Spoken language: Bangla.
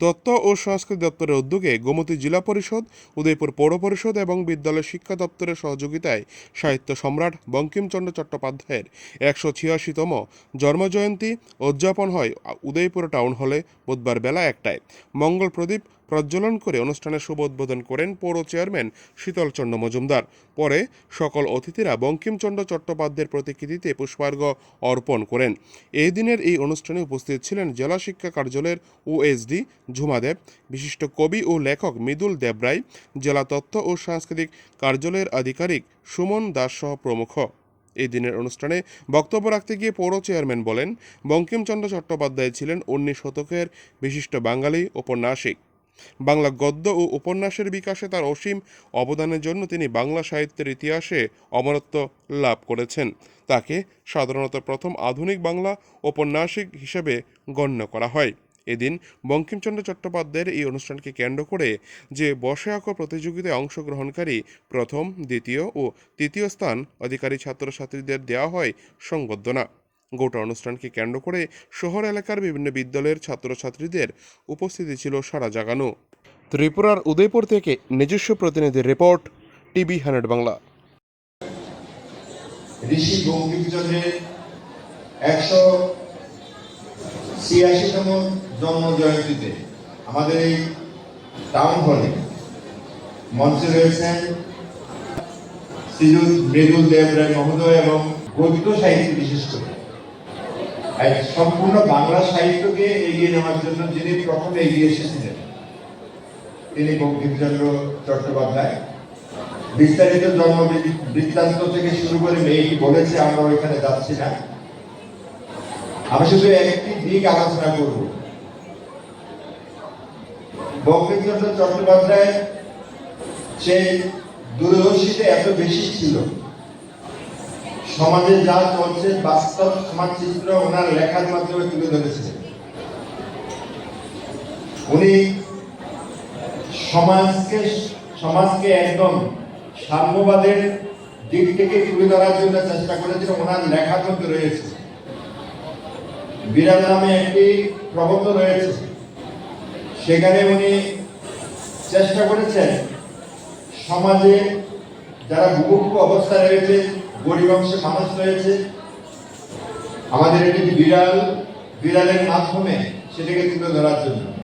তথ্য ও সংস্কৃতি দপ্তরের উদ্যোগে গোমতী জেলা পরিষদ, উদয়পুর পৌর পরিষদ এবং বিদ্যালয় শিক্ষা দপ্তরের সহযোগিতায় সাহিত্য সম্রাট বঙ্কিমচন্দ্র চট্টোপাধ্যায়ের একশো ছিয়াশিতম জন্মজয়ন্তী উদযাপন হয় উদয়পুর টাউন হলে বুধবার বেলা একটায়। মঙ্গল প্রদীপ প্রজ্বলন করে অনুষ্ঠানের শুভ উদ্বোধন করেন পৌর চেয়ারম্যান শীতলচন্দ্র মজুমদার। পরে সকল অতিথিরা বঙ্কিমচন্দ্র চট্টোপাধ্যায়ের প্রতিকৃতিতে পুষ্পার্ঘ্য অর্পণ করেন। এই দিনের এই অনুষ্ঠানে উপস্থিত ছিলেন জেলা শিক্ষা কার্যালয়ের ওএসডি ঝুমাদেব, বিশিষ্ট কবি ও লেখক মৃদুল দেবরায় জেলা তথ্য ও সাংস্কৃতিক কার্যালয়ের আধিকারিক সুমন দাস সহ প্রমুখ। এই দিনের অনুষ্ঠানে বক্তব্য রাখতে গিয়ে পৌর চেয়ারম্যান বলেন, বঙ্কিমচন্দ্র চট্টোপাধ্যায় ছিলেন উনিশ শতকের বিশিষ্ট বাঙালি ঔপন্যাসিক। বাংলা গদ্য ও উপন্যাসের বিকাশে তার অসীম অবদানের জন্য তিনি বাংলা সাহিত্যের ইতিহাসে অমরত্ব লাভ করেছেন। তাকে সাধারণত প্রথম আধুনিক বাংলা ঔপন্যাসিক হিসেবে গণ্য করা হয়। এদিন বঙ্কিমচন্দ্র চট্টোপাধ্যায়ের এই অনুষ্ঠানকে কেন্দ্র করে যে আঁকো প্রতিযোগিতায় অংশগ্রহণকারী প্রথম, দ্বিতীয় ও তৃতীয় স্থান অধিকারী ছাত্রছাত্রীদের দেওয়া হয় সংবর্ধনা। গোটা অনুষ্ঠানকে কেন্দ্র করে শহর এলাকার বিভিন্ন বিদ্যালয়ের ছাত্রছাত্রীদের উপস্থিতি ছিল সারা জাগানো। ত্রিপুরার উদয়পুর থেকে নিজস্ব প্রতিনিধির report, TV hundred Bangla. Rishi বঙ্কিমচন্দ্রের একশো ছিয়াশিতম জন্ম জয়ন্তীতে আমাদের এই টাউন হলে মঞ্চে রয়েছেন শ্রীযুত মৃদুল দেব মহোদয় এবং গদ্য সাহিত্য বিশেষ করে। এক সম্পূর্ণ বাংলা সাহিত্যকে এগিয়ে নেওয়ার জন্য যিনি প্রথমে এগিয়ে এসেছিলেন, তিনি বঙ্কিমচন্দ্র চট্টোপাধ্যায়। বিস্তারিত জন্ম বৃত্তান্ত থেকে শুরু করে মেয়েটি বলেছে, আমরা ওইখানে যাচ্ছি না। আমি শুধু একটি দিক আলোচনা করব। বঙ্কিমচন্দ্র চট্টোপাধ্যায় সে দূরদর্শিতা এত বেশি ছিল। সমাজে যা চলছে, বাস্তব সমাজ চিত্র ওনার লেখার মাধ্যমে তুলে ধরেছে। উনি সমাজকে সমাজকে একদম সাম্যবাদের দিক থেকে তুলে ধরার জন্য চেষ্টা করেছেন, ওনার লেখার মধ্যে রয়েছে। বিড়াল নামে একটি প্রবন্ধ রয়েছে। সেখানে উনি চেষ্টা করেছেন সমাজে যারা বুভুক্ষ অবস্থায় রয়েছে গরিব অংশের মানুষ রয়েছে। আমাদের এটি বিড়াল বিড়ালের মাধ্যমে সেটাকে তুলে ধরার জন্য।